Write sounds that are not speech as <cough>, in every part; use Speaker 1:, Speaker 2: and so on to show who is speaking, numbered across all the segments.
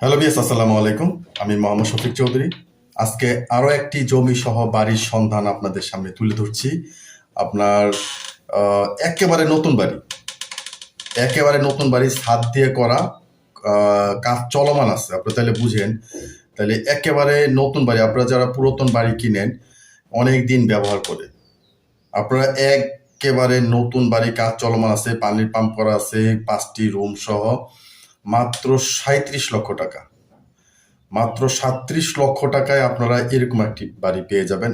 Speaker 1: Hello BS আসসালামু আলাইকুম। আমি মোহাম্মদ শফিক চৌধুরী। আজকে আরও একটি জমি সহ বাড়ির সন্ধান আপনাদের সামনে তুলে ধরছি। আপনার একেবারে নতুন বাড়ি। একেবারে নতুন বাড়ি, ছাদ দিয়ে করা কাজ চলমান আছে। আপনি তাহলে বুঝেন। তাহলে একেবারে নতুন বাড়ি। আপনারা যারা পুরাতন বাড়ি কিনেন, অনেক দিন ব্যবহার করে। আপনারা একেবারে নতুন বাড়ি কাজ চলমান আছে। পানির পাম্প করা আছে, পাঁচটি রুম সহ। মাত্র সাঁত্রিশ লক্ষ টাকা। মাত্র সাঁত্রিশ লক্ষ টাকায় আপনারা এরকম একটি বাড়ি পেয়ে যাবেন।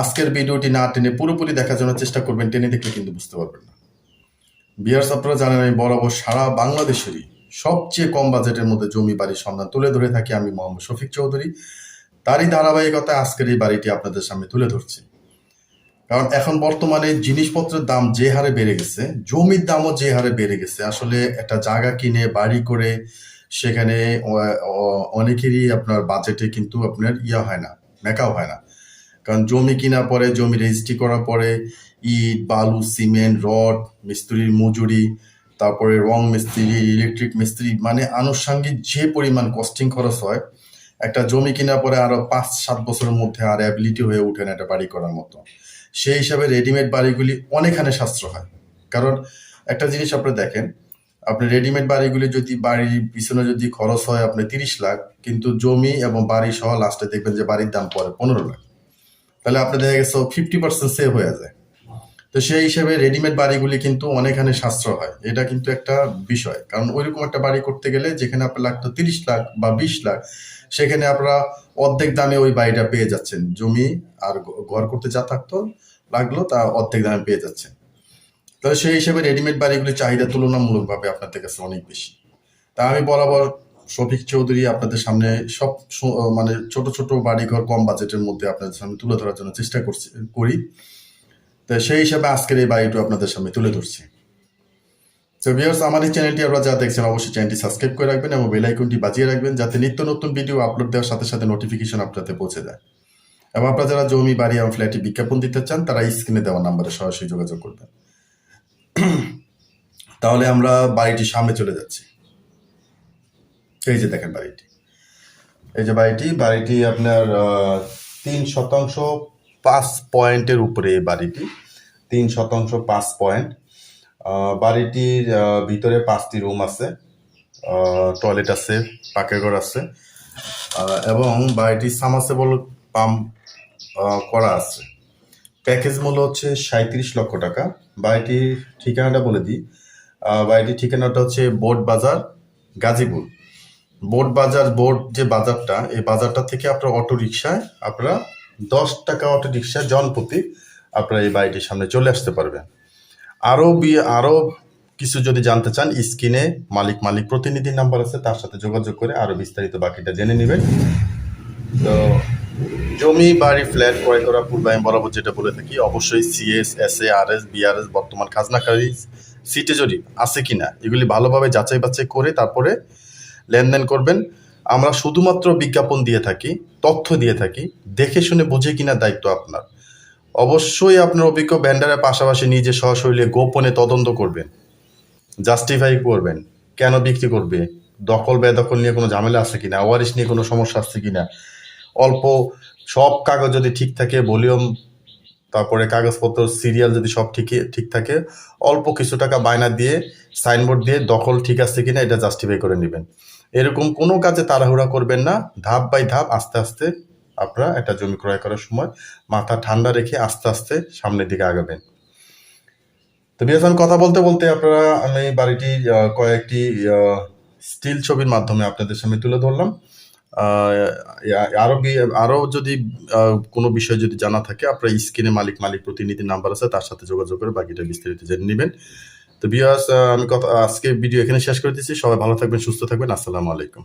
Speaker 1: আজকের ভিডিওটি না টেনে পুরোপুরি দেখার জন্য চেষ্টা করবেন, টেনে দেখলে কিন্তু বুঝতে পারবেন না। বিয়ার্স আপনারা জানেন আমি বরাবর সারা বাংলাদেশেরই সবচেয়ে কম বাজেটের মধ্যে জমি বাড়ির সন্ধান তুলে ধরে থাকি আমি মোহাম্মদ শফিক চৌধুরী। তারই ধারাবাহিকতায় আজকের এই বাড়িটি আপনাদের সামনে তুলে ধরছি। কারণ এখন বর্তমানে জিনিসপত্রের দাম যে হারে বেড়ে গেছে, জমির দামও যে হারে বেড়ে গেছে। আসলে একটা জায়গা কিনে, বাড়ি করে, সেখানে অনেকেরই আপনার বাজেটে কিন্তু আপনার ইয়া হয় না, মেকাও হয় না। কারণ জমি কিনা পরে, জমি রেজিস্ট্রি করার পরে, ইট, বালু, সিমেন্ট, রড, মিস্ত্রির মজুরি, তারপরে রং মিস্ত্রি ইলেকট্রিক মিস্ত্রি মানে আনুষঙ্গিক যে পরিমাণ কস্টিং খরচ হয় একটা জমি কেনার পরে আরও পাঁচ, সাত বছরের মধ্যে আর অ্যাবিলিটি হয়ে ওঠে না একটা বাড়ি করার মতো। সেই হিসাবে রেডিমেড বাড়িগুলি অনেকখানে সাশ্রয় হয়। কারণ একটা জিনিস আপনি দেখেন, আপনি রেডিমেড বাড়িগুলি যদি বাড়ির পিছনে যদি খরচ হয় আপনি তিরিশ লাখ, কিন্তু জমি এবং বাড়ি সহ লাস্টে দেখবেন যে বাড়ির দাম পড়ে পনেরো লাখ। তাহলে আপনি দেখা গেছে ফিফটি পার্সেন্ট সেভ হয়ে যায়। তো সেই হিসেবে রেডিমেড বাড়িগুলি কিন্তু অনেকখানে সাশ্রয় হয়। এটা কিন্তু একটা বিষয়। কারণ ওইরকম একটা বাড়ি করতে গেলে যেখানে আপনার লাগতো তিরিশ লাখ বা বিশ লাখ, সেখানে আপনারা অর্ধেক দামে ওই বাড়িটা পেয়ে যাচ্ছেন। জমি আর ঘর করতে যা থাকতো লাগল তা অর্ধেক দামে পেয়ে যাচ্ছেন। তাহলে সেই হিসেবে রেডিমেড বাড়িগুলির চাহিদা তুলনামূলকভাবে আপনাদের কাছে অনেক বেশি। তা আমি বরাবর শফিক চৌধুরী আপনাদের সামনে সব মানে ছোট ছোট বাড়িঘর কম বাজেটের মধ্যে আপনাদের সামনে তুলে ধরার জন্য চেষ্টা করছি, করি। তো সেই হিসাবে আজকের এই বাড়িটা আপনাদের সামনে তুলে ধরছি। তো ভিউয়ার্স আমার এই চ্যানেলটি আপনারা যা দেখছেন, অবশ্যই চ্যানেলটি সাবস্ক্রাইব করে রাখবেন এবং বেল আইকনটি বাজিয়ে রাখবেন যাতে নিত্য নতুন ভিডিও আপলোড দেওয়ার সাথে সাথে নোটিফিকেশন আপনাদের পৌঁছে যায় এবং আপনারা যারা জমি, বাড়ি এবং ফ্ল্যাটে বিজ্ঞাপন দিতে চান, তারা স্ক্রিনে দেওয়া নাম্বারে সরাসরি যোগাযোগ করবেন। <clears throat> তাহলে আমরা বাড়িটির সামনে চলে যাচ্ছি। এই যে দেখেন বাড়িটি। এই যে বাড়িটি বাড়িটি আপনার তিন শতাংশ পাঁচ পয়েন্টের উপরে এই বাড়িটি। তিন শতাংশ পাঁচ পয়েন্ট। বাড়িটির ভিতরে পাঁচটি রুম আছে। টয়লেট আছে পাকের ঘর আছে। এবং বাড়িটির সামাসেবল পাম্প করা আছে। প্যাকেজ মূল্য হচ্ছে সাঁত্রিশ লক্ষ টাকা। বাড়িটির ঠিকানাটা বলে দিই। বাড়িটির ঠিকানাটা হচ্ছে বোট বাজার, গাজীপুর। বোর্ড বাজার বোর্ড যে বাজারটা, এই বাজারটা থেকে আপনার অটো রিক্সায় আপনারা দশ টাকা অটো রিক্সা জনপ্রতি আপনারা এই বাড়িটির সামনে চলে আসতে পারবেন। আরও বি আরও কিছু যদি জানতে চান, স্ক্রিনে মালিক মালিক প্রতিনিধির নাম্বার আছে, তার সাথে যোগাযোগ করে আরও বিস্তারিত বাকিটা জেনে নেবেন। তো জমি, বাড়ি, ফ্ল্যাট ক্রয় করা পূর্বে আমি বরাবর যেটা বলে থাকি, অবশ্যই CS S A R S BRS বর্তমান খাজনাকারী সিটে জরিপ আছে কিনা, এগুলি ভালোভাবে যাচাই বাছাই করে তারপরে লেনদেন করবেন। আমরা শুধুমাত্র বিজ্ঞাপন দিয়ে থাকি, তথ্য দিয়ে থাকি, দেখে শুনে বুঝে কিনা দায়িত্ব আপনার। অবশ্যই আপনার অভিজ্ঞ ভ্যান্ডারের পাশাপাশি নিজে সশরীরে গোপনে তদন্ত করবেন জাস্টিফাই করবেন, কেন বিক্রি করবে, দখল বেদখল নিয়ে কোনো ঝামেলা আছে কিনা ওয়ারিশ নিয়ে কোনো সমস্যা আছে কিনা। অল্প সব কাগজ যদি ঠিক থাকে, ভলিউম, তারপরে কাগজপত্র, সিরিয়াল যদি সব ঠিক ঠিক থাকে, অল্প কিছু টাকা বায়না দিয়ে, সাইনবোর্ড দিয়ে দখল ঠিক আছে কিনা, এটা জাস্টিফাই করে নেবেন। এরকম কোনো কাজে তাড়াহুড়া করবেন না। ধাপ বাই ধাপ আস্তে আস্তে আপনারা একটা জমি ক্রয় করার সময় মাথা ঠান্ডা রেখে আস্তে আস্তে সামনের দিকে আগাবেন। তো বিয়াসান কথা বলতে বলতে আপনারা, আমি বাড়িটি কয়েকটি স্টিল ছবির মাধ্যমে আপনাদের সামনে তুলে ধরলাম। আরও আরও যদি কোনো বিষয় যদি জানা থাকে, আপনার স্ক্রিনে মালিক মালিক প্রতিনিধি নাম্বার আছে, তার সাথে যোগাযোগ করে বাকিটা বিস্তারিত জেনে নেবেন। তো বিহাস আমি কথা আজকে ভিডিও এখানে শেষ করে দিচ্ছি সবাই ভালো থাকবেন, সুস্থ থাকবেন। আসসালামু আলাইকুম।